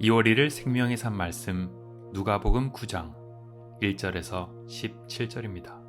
2월 1일 생명의 산 말씀 누가복음 9장 1절에서 17절입니다.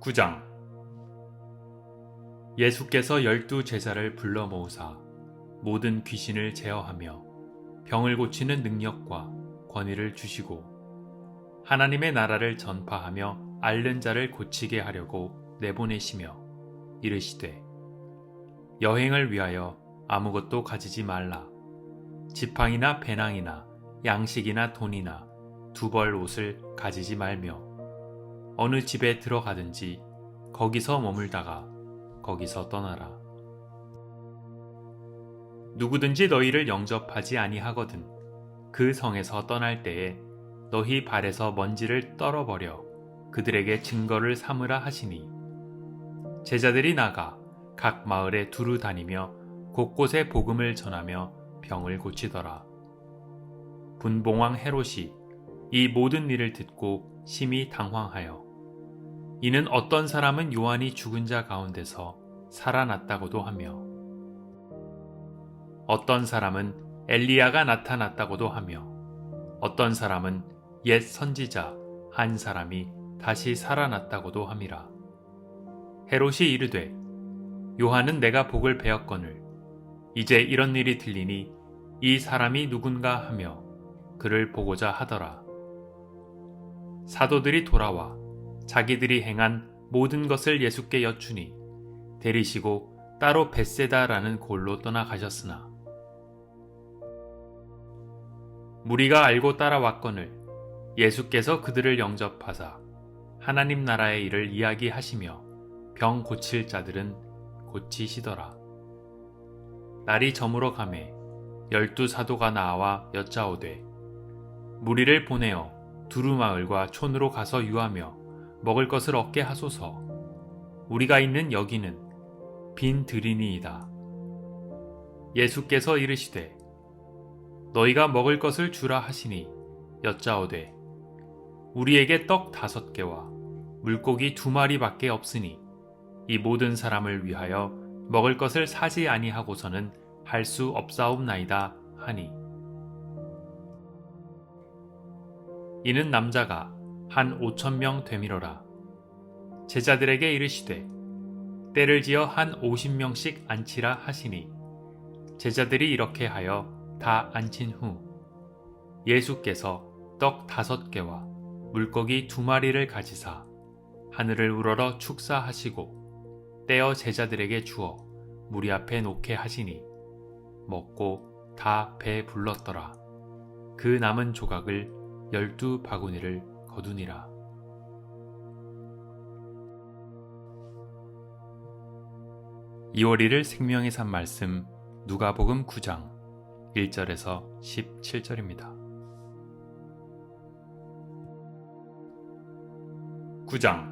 9장 예수께서 열두 제자를 불러 모으사 모든 귀신을 제어하며 병을 고치는 능력과 권위를 주시고 하나님의 나라를 전파하며 앓는 자를 고치게 하려고 내보내시며 이르시되 여행을 위하여 아무것도 가지지 말라. 지팡이나 배낭이나 양식이나 돈이나 두 벌 옷을 가지지 말며 어느 집에 들어가든지 거기서 머물다가 거기서 떠나라. 누구든지 너희를 영접하지 아니하거든 그 성에서 떠날 때에 너희 발에서 먼지를 떨어버려 그들에게 증거를 삼으라 하시니 제자들이 나가 각 마을에 두루 다니며 곳곳에 복음을 전하며 병을 고치더라. 분봉왕 헤롯이 이 모든 일을 듣고 심히 당황하여 이는 어떤 사람은 요한이 죽은 자 가운데서 살아났다고도 하며 어떤 사람은 엘리야가 나타났다고도 하며 어떤 사람은 옛 선지자 한 사람이 다시 살아났다고도 함이라. 헤롯이 이르되 요한은 내가 복을 베었거늘 이제 이런 일이 들리니 이 사람이 누군가 하며 그를 보고자 하더라. 사도들이 돌아와 자기들이 행한 모든 것을 예수께 여쭈니 데리시고 따로 벳세다라는 골로 떠나가셨으나 무리가 알고 따라왔거늘 예수께서 그들을 영접하사 하나님 나라의 일을 이야기하시며 병 고칠 자들은 고치시더라. 날이 저물어 가매 열두 사도가 나와 여짜오되 무리를 보내어 두루마을과 촌으로 가서 유하며 먹을 것을 얻게 하소서. 우리가 있는 여기는 빈 들이니이다. 예수께서 이르시되 너희가 먹을 것을 주라 하시니 여짜오되 우리에게 떡 다섯 개와 물고기 두 마리밖에 없으니 이 모든 사람을 위하여 먹을 것을 사지 아니하고서는 할 수 없사옵나이다 하니. 이는 남자가 한 오천 명 되밀어라. 제자들에게 이르시되 때를 지어 한 오십 명씩 앉히라 하시니 제자들이 이렇게 하여 다 앉힌 후 예수께서 떡 다섯 개와 물고기 두 마리를 가지사 하늘을 우러러 축사하시고 떼어 제자들에게 주어 무리 앞에 놓게 하시니 먹고 다 배 불렀더라. 그 남은 조각을 열두 바구니를 거두니라. (2월 1일) 생명의 산 말씀 누가복음 9장 1절에서 17절입니다. 9장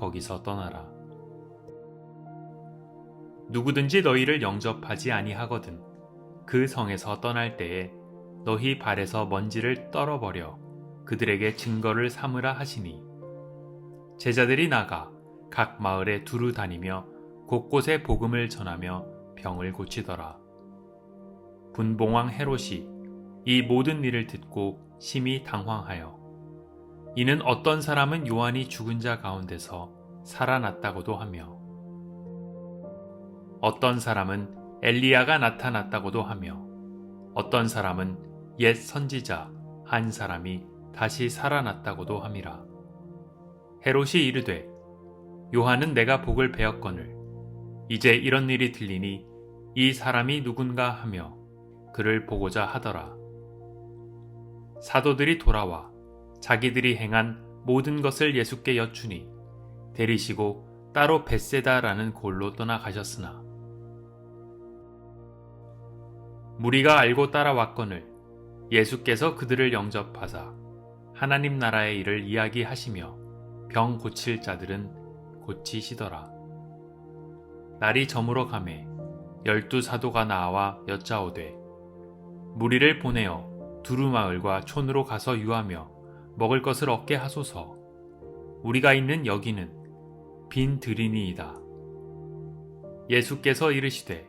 거기서 떠나라. 누구든지 너희를 영접하지 아니하거든 그 성에서 떠날 때에 너희 발에서 먼지를 떨어버려 그들에게 증거를 삼으라 하시니 제자들이 나가 각 마을에 두루 다니며 곳곳에 복음을 전하며 병을 고치더라. 분봉왕 헤롯이 이 모든 일을 듣고 심히 당황하여 이는 어떤 사람은 요한이 죽은 자 가운데서 살아났다고도 하며 어떤 사람은 엘리야가 나타났다고도 하며 어떤 사람은 옛 선지자 한 사람이 다시 살아났다고도 함이라. 헤롯이 이르되 요한은 내가 복을 베었거늘 이제 이런 일이 들리니 이 사람이 누군가 하며 그를 보고자 하더라. 사도들이 돌아와 자기들이 행한 모든 것을 예수께 여쭈니 데리시고 따로 벳세다라는 골로 떠나가셨으나 무리가 알고 따라왔거늘 예수께서 그들을 영접하사 하나님 나라의 일을 이야기하시며 병 고칠 자들은 고치시더라. 날이 저물어 가매 열두 사도가 나와 여짜오되 무리를 보내어 두루마을과 촌으로 가서 유하며 먹을 것을 얻게 하소서. 우리가 있는 여기는 빈 들이니이다. 예수께서 이르시되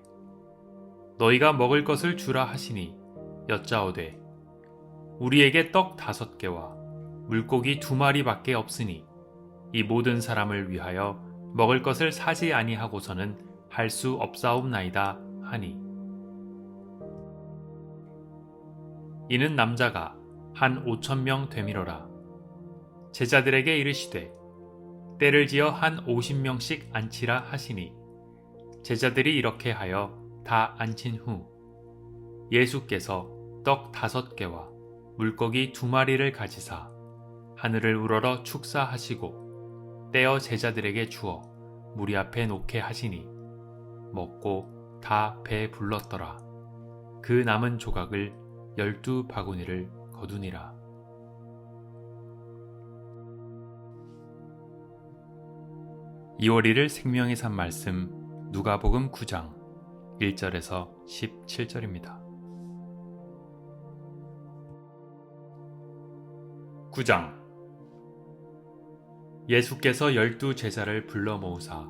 너희가 먹을 것을 주라 하시니 여짜오되 우리에게 떡 다섯 개와 물고기 두 마리밖에 없으니 이 모든 사람을 위하여 먹을 것을 사지 아니하고서는 할 수 없사옵나이다 하니 이는 남자가 한 오천 명 되밀어라 제자들에게 이르시되 때를 지어 한 오십 명씩 앉히라 하시니 제자들이 이렇게 하여 다 앉힌 후 예수께서 떡 다섯 개와 물고기 두 마리를 가지사 하늘을 우러러 축사하시고 떼어 제자들에게 주어 무리 앞에 놓게 하시니 먹고 다 배 불렀더라. 그 남은 조각을 열두 바구니를 거두니라. 이월일을 생명의 산 말씀 누가복음 9장 1절에서 17절입니다. 9장 예수께서 열두 제자를 불러 모으사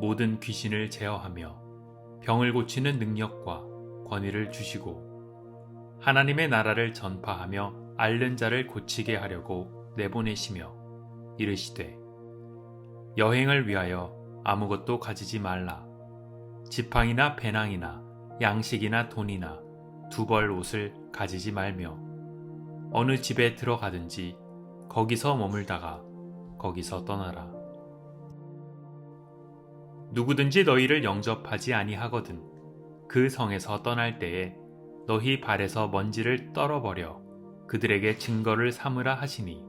모든 귀신을 제어하며 병을 고치는 능력과 권위를 주시고 하나님의 나라를 전파하며 앓는 자를 고치게 하려고 내보내시며 이르시되 여행을 위하여 아무것도 가지지 말라 지팡이나 배낭이나 양식이나 돈이나 두 벌 옷을 가지지 말며 어느 집에 들어가든지 거기서 머물다가 거기서 떠나라. 누구든지 너희를 영접하지 아니하거든 그 성에서 떠날 때에 너희 발에서 먼지를 떨어버려 그들에게 증거를 삼으라 하시니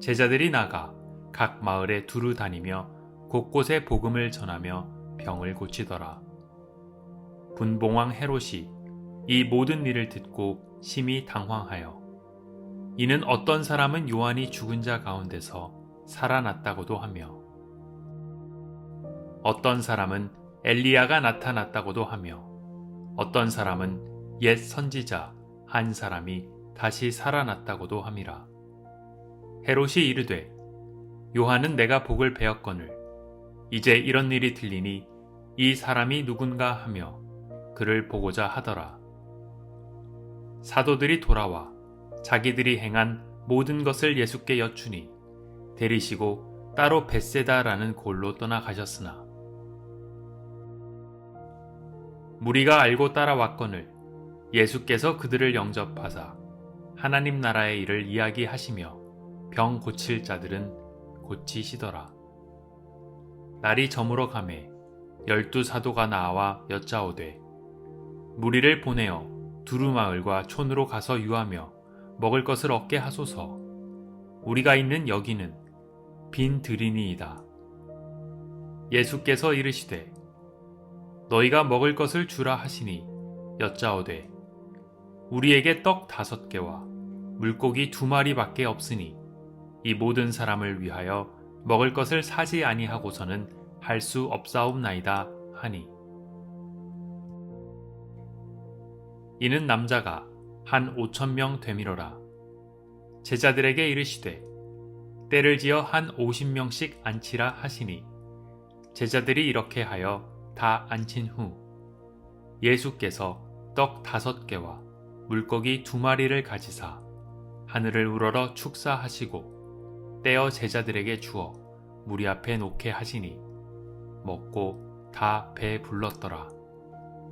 제자들이 나가 각 마을에 두루 다니며 곳곳에 복음을 전하며 병을 고치더라. 분봉왕 헤롯이 이 모든 일을 듣고 심히 당황하여 이는 어떤 사람은 요한이 죽은 자 가운데서 살아났다고도 하며 어떤 사람은 엘리야가 나타났다고도 하며 어떤 사람은 옛 선지자 한 사람이 다시 살아났다고도 함이라. 헤롯이 이르되 요한은 내가 복을 베었거늘 이제 이런 일이 들리니 이 사람이 누군가 하며 그를 보고자 하더라. 사도들이 돌아와 자기들이 행한 모든 것을 예수께 여쭈니 데리시고 따로 벳세다라는 골로 떠나가셨으나 무리가 알고 따라왔거늘 예수께서 그들을 영접하사 하나님 나라의 일을 이야기하시며 병 고칠 자들은 고치시더라. 날이 저물어 가매 열두 사도가 나와 여짜오되 무리를 보내어 두루마을과 촌으로 가서 유하며 먹을 것을 얻게 하소서. 우리가 있는 여기는 빈 들이니이다. 예수께서 이르시되 너희가 먹을 것을 주라 하시니 여짜오되 우리에게 떡 다섯 개와 물고기 두 마리밖에 없으니 이 모든 사람을 위하여 먹을 것을 사지 아니하고서는 할 수 없사옵나이다 하니. 이는 남자가 한 오천 명 되밀어라. 제자들에게 이르시되 때를 지어 한 오십 명씩 앉히라 하시니 제자들이 이렇게 하여 다 앉힌 후 예수께서 떡 다섯 개와 물고기 두 마리를 가지사 하늘을 우러러 축사하시고 떼어 제자들에게 주어 무리 앞에 놓게 하시니 먹고 다 배 불렀더라.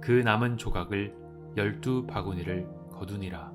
그 남은 조각을 열두 바구니를 거두니라.